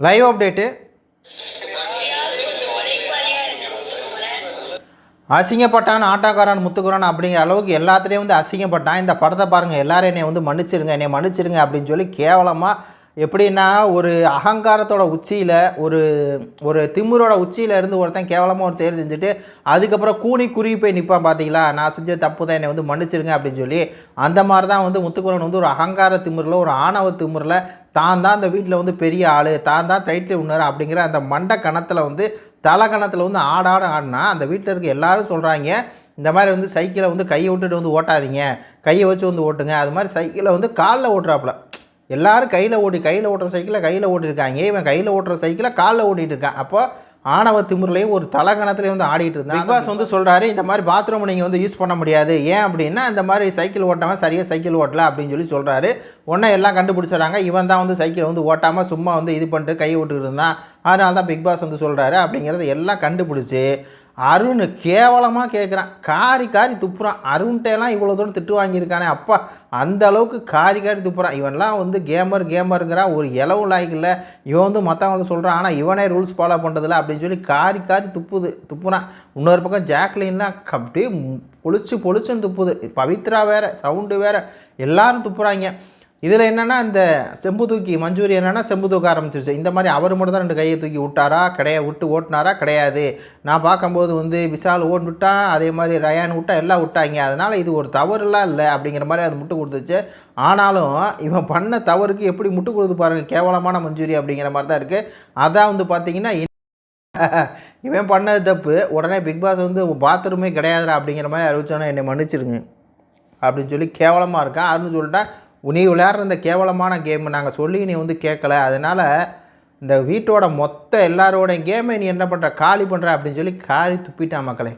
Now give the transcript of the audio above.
Live update அசிங்கப்பட்டான் ஆட்டோக்காரன் முத்துக்குறான் அப்படிங்கிற அளவுக்கு எல்லாத்துலேயும் வந்து அசிங்கப்பட்டான். இந்த படத்தை பாருங்கள் எல்லாரும் என்னை வந்து மன்னிச்சிருங்க என்னை மன்னிச்சிருங்க அப்படின்னு சொல்லி கேவலமாக எப்படின்னா ஒரு அகங்காரத்தோட உச்சியில் ஒரு ஒரு திமிரோட உச்சியில் இருந்து ஒருத்தன் கேவலமாக ஒரு செயல் செஞ்சுட்டு அதுக்கப்புறம் கூனி குறுகி போய் நிற்பான் பார்த்தீங்களா நான் செஞ்ச தப்பு தான் என்னை வந்து மன்னிச்சிருங்க அப்படின்னு சொல்லி அந்த மாதிரி தான் வந்து முத்துக்குரன் வந்து ஒரு அகங்கார திமிரில் ஒரு ஆணவ திமிரில் தான் தான் அந்த வீட்டில் வந்து பெரிய ஆள் தான் தான் டைட்டில் உண்ணார் அப்படிங்கிற அந்த மண்ட கணத்தில் வந்து தலை கணத்தில் வந்து ஆடாட ஆடினா அந்த வீட்டில் இருக்க எல்லாரும் சொல்கிறாங்க இந்த மாதிரி வந்து சைக்கிளை வந்து கையை விட்டுட்டு வந்து ஓட்டாதீங்க கையை வச்சு வந்து ஓட்டுங்க அது மாதிரி சைக்கிளை வந்து காலில் ஓட்டுறாப்புல. எல்லாரும் கையில் ஓட்டி கையில் ஓட்டுற சைக்கிளை கையில் ஓட்டிருக்காங்க இவன் கையில் ஓட்டுற சைக்கிளை காலில் ஓட்டிகிட்டு இருக்கான். அப்போ ஆணவ திமிர்லையும் ஒரு தலகணத்துலேயும் வந்து ஆடிட்டு இருந்தான். பிக் பாஸ் வந்து சொல்கிறாரு இந்த மாதிரி பாத்ரூம் நீங்கள் வந்து யூஸ் பண்ண முடியாது. ஏன் அப்படின்னா இந்த மாதிரி சைக்கிள் ஓட்டாமல் சரியாக சைக்கிள் ஓட்டல அப்படின்னு சொல்லி சொல்கிறாரு உடனே எல்லாம் கண்டுபிடிச்சிடறாங்க. இவன் தான் வந்து சைக்கிள் வந்து ஓட்டாமல் சும்மா வந்து இது பண்ணிட்டு கை ஓட்டுக்கிட்டு இருந்தான். அதனால தான் பிக் பாஸ் வந்து சொல்கிறாரு அப்படிங்கிறத எல்லாம் கண்டுபிடிச்சி அருண் கேவலமாக கேட்குறான் காரி காரி துப்புறான். அருண்கிட்டலாம் இவ்வளோ தூரம் திட்டு வாங்கியிருக்கானே அப்பா. அந்த அளவுக்கு காரி காரி துப்புறான். இவன்லாம் வந்து கேமர் கேமருங்கிறான் ஒரு இலவு லாய்க்கில் இவன் வந்து மற்றவங்கள சொல்கிறான் ஆனால் இவனே ரூல்ஸ் ஃபாலோ பண்ணுறதில்ல அப்படின்னு சொல்லி காரி காரி துப்புது துப்புறான். இன்னொரு பக்கம் ஜாக்லின்லாம் அப்படியே பொழிச்சு பொழிச்சுன்னு துப்புது. பவித்ரா வேறு சவுண்டு வேறு எல்லாரும் துப்புறாங்க. இதில் என்னென்னா இந்த செம்பு தூக்கி மஞ்சூரி என்னென்னா செம்பு தூக்க ஆரம்பிச்சிருச்சு. இந்த மாதிரி அவர் மட்டும் தான் ரெண்டு கையை தூக்கி விட்டாரா? கிடையாது விட்டு ஓட்டினாரா? கிடையாது. நான் பார்க்கும்போது வந்து விஷால் ஓட்டு விட்டான் அதே மாதிரி ரயான் விட்டா எல்லாம் விட்டாங்க. அதனால் இது ஒரு தவறுலாம் இல்லை அப்படிங்கிற மாதிரி அது முட்டு கொடுத்துச்சு. ஆனாலும் இவன் பண்ண தவறுக்கு எப்படி முட்டு கொடுத்து பாருங்க கேவலமான மஞ்சூரி அப்படிங்கிற மாதிரி தான் இருக்குது அதான் வந்து பார்த்தீங்கன்னா இவன் பண்ணது தப்பு. உடனே பிக் பாஸ் வந்து பாத்ரூமே கிடையாதுடா அப்படிங்கிற மாதிரி அறிவிச்சோன்னே என்னை மன்னிச்சிருங்க. அப்படின்னு சொல்லி கேவலமாக இருக்கான். அதுன்னு சொல்லிட்டா நீ விளையாடுற இந்த கேவலமான கேம் நாங்கள் சொல்லி நீ வந்து கேட்கல. அதனால் இந்த வீட்டோட மொத்த எல்லாரோட கேமை நீ என்ன பண்ணுற காலி பண்ணுற அப்படின்னு சொல்லி காலி துப்பிட்டான் மக்களே.